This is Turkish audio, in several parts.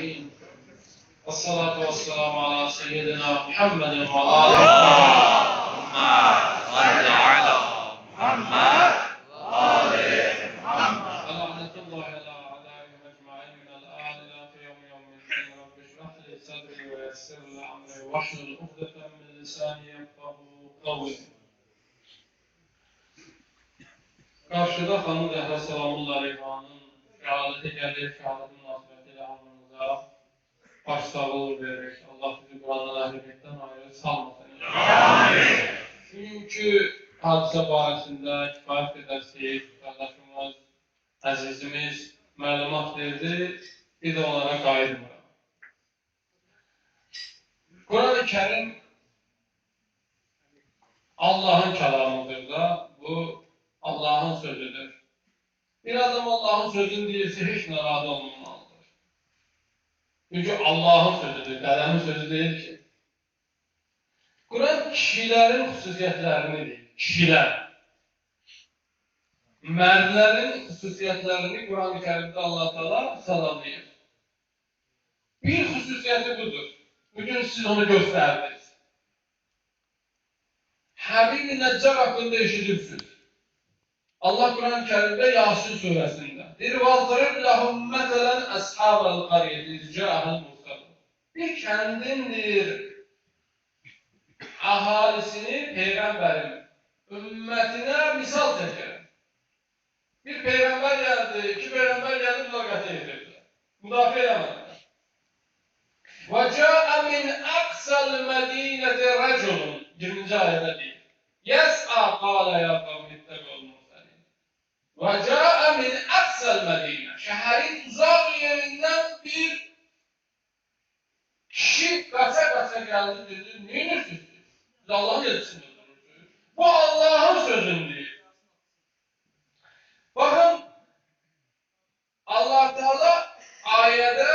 العالمين. والصلاة والسلام على سيدنا محمد وعلى آله صل على محمد ولعنة الله على أعدائهم أجمعين من الآن في يوم يوم الدين رب اشرح لي صدري ويسر لي أمري واحلل عقدة من لساني يفقه قولي Karşıda Salamullah Reyhanın şəhadəti gəlir, şəhadətin münasibətilə hamımıza başsağlığı verək. Allah bizi buradan əhlimiyyətdən ayrı salmasın. Çünki hadisə barəsində kifayət qədər seyir qardaşımız, əzizimiz məlumat verdi, bir də onlara qayıtmıram. Quran-ı Kerim Allah'ın kelamıdır da, bu Allah'ın sözüdür. Bir adam Allah'ın sözünü değilse hiç narahat olmamalıdır. Çünkü Allah'ın sözüdür, qələmin sözü değil ki. Kur'an kişilerin xüsusiyyətlərini deyir. Kişilər. Mərdlərin xüsusiyyətlərini Quran-ı Kərimdə Allah Teala sadalayır. Bir xüsusiyyəti budur. Bugün siz onu göstərdiniz. Həbibi Nəccar haqqında eşidirsiniz. Allah Kur'an-ı Kerim'de Yasin suresinde bir وَضْرِبْ لَهُمْ مَثَلًا أَصْحَابَ الْقَرْيَةِ اِذْ جَاءَهَا الْمُرْسَلُونَ Bir kendindir ahalisini peygamberin ümmetine misal çeker. Bir peygamber geldi, iki peygamber geldi mülakata getirdi. Müdafi edemediler. وَجَاءَ مِنْ أَقْسَى الْمَد۪ينَةِ رَجُلٌ 20. ayette değil. يَسْعَى قَالَ يَا قَوْمِ اتَّبِعُوا الْمُرْسَلِينَ وَجَاءَ aksel Medine. Şehrin uzak yerinden bir kişi kaça kaça geldi dedi. Neyini siz? Siz Allah'ın yazısını Bu Allah'ın sözündür. Bakın Allah Teala ayede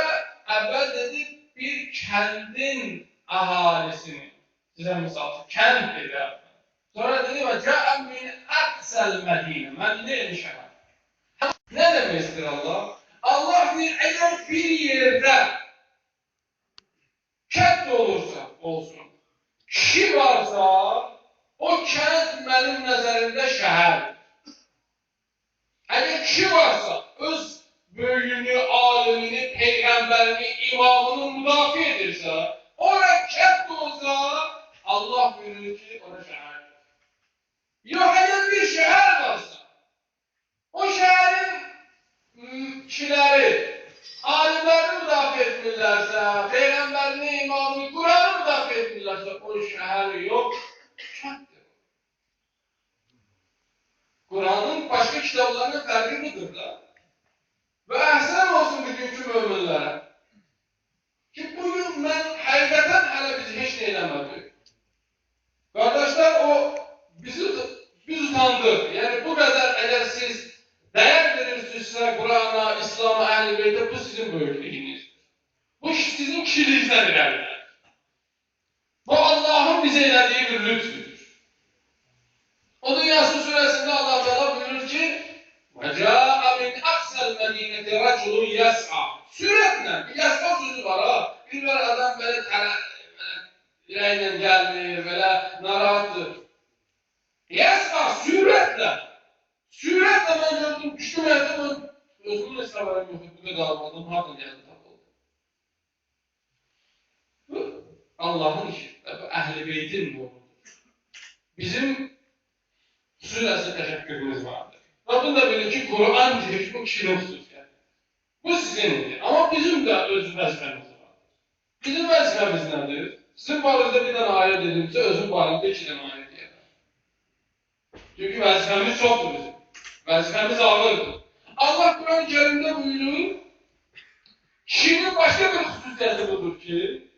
evvel dedi bir kendin ahalisini size misal kent dedi. Sonra dedi ve ca'en min aksel Medine. Medine'ye şehir. Ne demektir Allah? Allah bir eğer bir yerde kent olursa olsun, kişi varsa o kent benim nəzərimdə şəhərdir. Əgər kişi varsa öz böyüyünü, alimini, peyğəmbərini, imamını müdafiə edirsə, ora kənd olsa Allah buyurur ki, ora şəhərdir. Yox, əgər bir şəhər varsa, o şəhərin mm, kişiləri alimlərini müdafiə etmirlərsə, peyğəmbərini, imamını, Quranı müdafiə etmirlərsə, o şəhər yox, kənddir. Kur'an'ın başka kitaplarına fərqi budur da. Və əhsən olsun bugünkü möminlərə. Ki bugün mən İslam'a, Əhl-i Beytə bu sizin böyüklüyünüzdür. Bu sizin kişiliğinizdən irəlidir. Bu Allah'ın bize elədiyi bir lütfüdür. O Yasin suresinde Allah Teala buyurur ki وَجَاءَ مِنْ أَقْسَى الْمَد۪ينَةِ رَجُلٌ يَسْعَى Süretle, bir yasma sözü var ha. Bir var adam böyle yüreğiyle gelmiyor, böyle ولا mühümlüyü qalmadı, hardan gəldi tapıldı. Allahın işidir, əhl-i beytin numudur. Bizim xüsusi təşəkkürümüz vardır. Və bunu da bilir ki, Quran deyir ki, bu kişinin xüsusiyyətidir. Bu sizindir, amma bizim də öz vəzifəmiz vardır. Bizim vəzifəmiz nədir? Sizin barınızda bir dənə ayə dedimsə, özün barında iki dənə ayə deyərəm. Çünki vəzifəmiz çoxdur bizim. Vəzifəmiz ağırdır. Allah Kur'an-ı Kerim'de buyuruyor, kişinin başka bir hususiyeti budur ki,